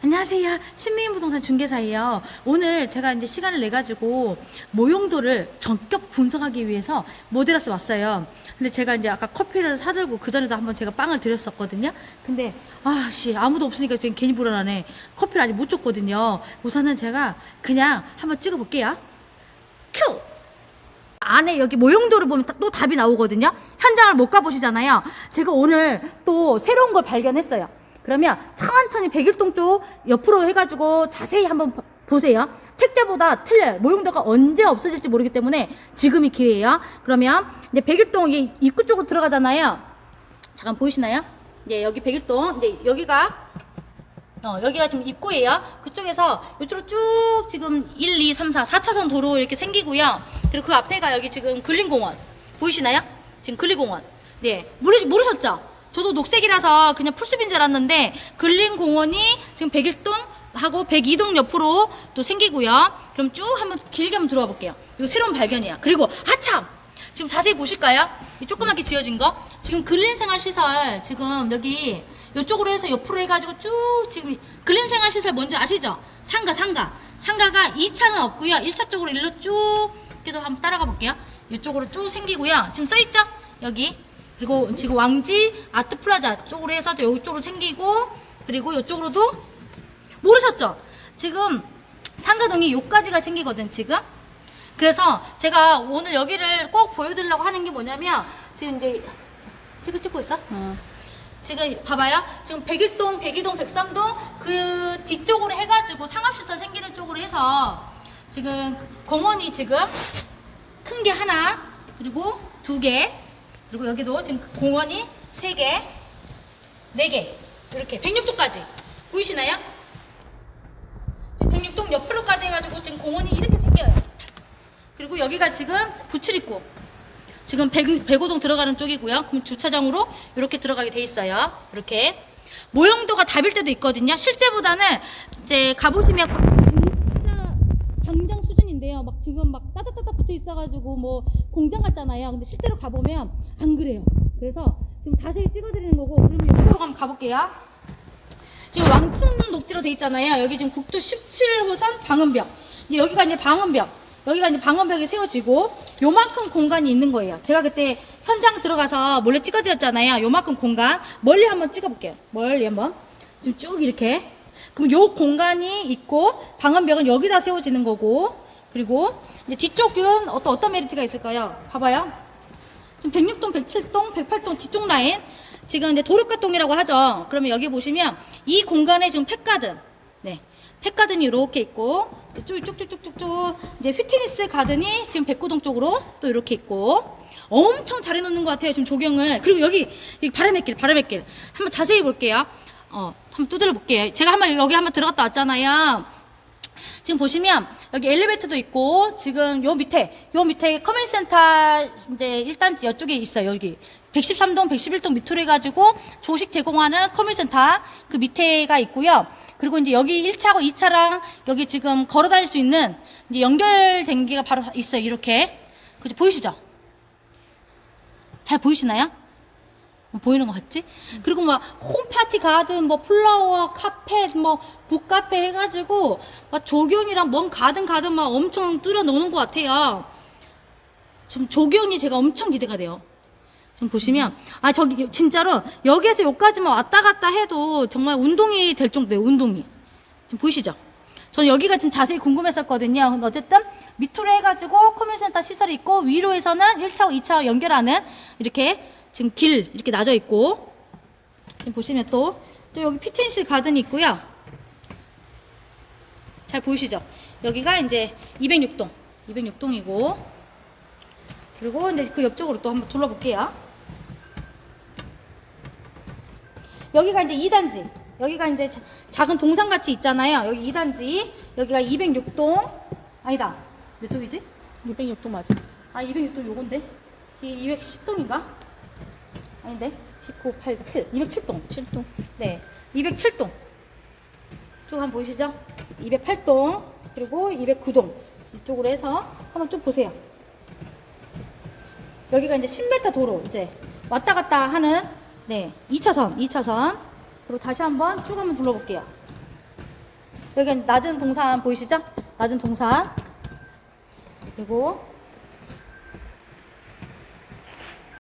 안녕하세요. 신미인부동산 중개사예요. 오늘 제가 이제 시간을 내 가지고 모용도를 전격 분석하기 위해서 모델하우스 왔어요. 근데 제가 이제 아까 커피를 사들고 그 전에도 한번 제가 빵을 드렸었거든요. 근데 아씨 아무도 없으니까 좀 괜히 불안하네. 커피를 아직 못 줬거든요. 우선은 제가 그냥 한번 찍어볼게요. 큐. 안에 여기 모형도를 보면 딱또 답이 나오거든요. 현장을 못 가보시잖아요. 제가 오늘 또 새로운 걸 발견했어요. 그러면 천천히 백일동 쪽 옆으로 해가지고 자세히 한번 보- 보세요. 책자보다 틀려요. 모형도가 언제 없어질지 모르기 때문에 지금이 기회예요. 그러면 이제 백일동 이 입구 쪽으로 들어가잖아요. 잠깐 보이시나요? 이제 여기 백일동 이제 여기가 어, 여기가 지금 입구예요. 그쪽에서 이쪽으로 쭉 지금 1, 2, 3, 4, 4차선 도로 이렇게 생기고요. 그리고 그 앞에가 여기 지금 근린공원. 보이시나요? 지금 근린공원. 네. 모르, 모르셨죠? 저도 녹색이라서 그냥 풀숲인 줄 알았는데, 근린 공원이 지금 101동 하고 102동 옆으로 또 생기고요. 그럼 쭉 한번 길게 한번 들어가 볼게요. 이거 새로운 발견이야. 그리고, 아참! 지금 자세히 보실까요? 이 조그맣게 지어진 거. 지금 근린생활시설, 지금 여기, 이쪽으로 해서 옆으로 해가지고 쭉 지금 근린생활시설 뭔지 아시죠? 상가, 상가. 상가가 2차는 없고요. 1차 쪽으로 일로 쭉, 그래도 한번 따라가 볼게요. 이쪽으로 쭉 생기고요. 지금 써있죠? 여기. 그리고 지금 왕지 아트 플라자 쪽으로 해서 또 여기 쪽으로 생기고, 그리고 이쪽으로도 모르셨죠? 지금 상가동이 요까지가 생기거든, 지금. 그래서 제가 오늘 여기를 꼭 보여드리려고 하는 게 뭐냐면, 지금 이제, 찍고 찍고 있어? 지금 봐봐요. 지금 101동, 102동, 103동 그 뒤쪽으로 해가지고 상업시설 생기는 쪽으로 해서 지금 공원이 지금 큰 게 하나, 그리고 두 개, 그리고 여기도 지금 공원이 세 개, 네 개, 이렇게 106도까지 보이시나요? 지금 106동 옆으로까지 해가지고 지금 공원이 이렇게 생겨요. 그리고 여기가 지금 부출입구. 지금 백, 백오동 들어가는 쪽이고요. 그럼 주차장으로 이렇게 들어가게 돼 있어요. 이렇게. 모형도가 답일 때도 있거든요. 실제보다는 이제 가보시면 진짜 당장 수준인데요. 막 지금 막 따닥따닥 붙어 있어가지고 뭐 공장 같잖아요. 근데 실제로 가보면 안 그래요. 그래서 지금 자세히 찍어드리는 거고, 그러면 이쪽으로 한번 가볼게요. 지금 왕춘 녹지로 돼 있잖아요. 여기 지금 국도 17호선 방음벽. 여기가 이제 방음벽. 여기가 이제 방음벽이 세워지고 요만큼 공간이 있는 거예요. 제가 그때 현장 들어가서 몰래 찍어드렸잖아요. 요만큼 공간 멀리 한번 찍어볼게요. 멀리 한번 지금 쭉 이렇게. 그럼 요 공간이 있고 방음벽은 여기다 세워지는 거고 그리고 이제 뒤쪽은 어떤 어떤 메리트가 있을까요? 봐봐요. 지금 106동, 107동, 108동 뒤쪽 라인 지금 이제 도르가동이라고 하죠. 그러면 여기 보시면 이 공간에 지금 펫가든, 네, 펫가든이 이렇게 있고 쭉쭉쭉쭉쭉 이제 휘트니스 가든이 지금 백구동 쪽으로 또 이렇게 있고 엄청 잘 해놓는 것 같아요. 지금 조경을 그리고 여기 여기 바람의 길, 바람의 길 한번 자세히 볼게요. 어, 한번 두드려 볼게요. 제가 한번 여기 한번 들어갔다 왔잖아요. 지금 보시면 여기 엘리베이터도 있고 지금 요 밑에 요 밑에 커뮤니센터 이제 1단지 이쪽에 있어요 여기. 113동 111동 밑으로 해가지고 조식 제공하는 커뮤니센터 그 밑에가 있고요. 그리고 이제 여기 1차하고 2차랑 여기 지금 걸어 다닐 수 있는 이제 연결된 게가 바로 있어요 이렇게. 그죠? 보이시죠? 잘 보이시나요? 뭐 보이는 것 같지? 그리고 막 홈파티 가든 뭐 플라워 카펫 뭐 북카페 해가지고 막 조경이랑 뭔 가든 가든 막 엄청 뚫어 놓는 것 같아요. 지금 조경이 제가 엄청 기대가 돼요. 좀 보시면 아 저기 진짜로 여기에서 여기까지만 왔다 갔다 해도 정말 운동이 될 정도예요. 운동이 지금 보이시죠? 저는 여기가 지금 자세히 궁금했었거든요. 근데 어쨌든 밑으로 해가지고 커뮤니센터 시설이 있고 위로 해서는 1차, 2차 연결하는 이렇게 지금 길 이렇게 나져 있고 지금 보시면 또, 또 여기 피트니스 가든이 있고요. 잘 보이시죠? 여기가 이제 206동, 206동이고 그리고 이제 그 옆쪽으로 또 한번 둘러볼게요. 여기가 이제 2단지. 여기가 이제 자- 작은 동상같이 있잖아요. 여기 2단지. 여기가 206동. 아니다. 몇 동이지? 206도 맞아. 아, 206동 요건데? 이게 210동인가? 아닌데? 19, 8, 7. 207동. 7동. 네. 207동. 쭉 한번 보이시죠? 208동. 그리고 209동. 이쪽으로 해서 한번 쭉 보세요. 여기가 이제 10m 도로. 이제 왔다 갔다 하는, 네. 2차선. 2차선. 그리고 다시 한번 쭉 한번 둘러볼게요. 여기 낮은 동산 보이시죠? 낮은 동산. 그리고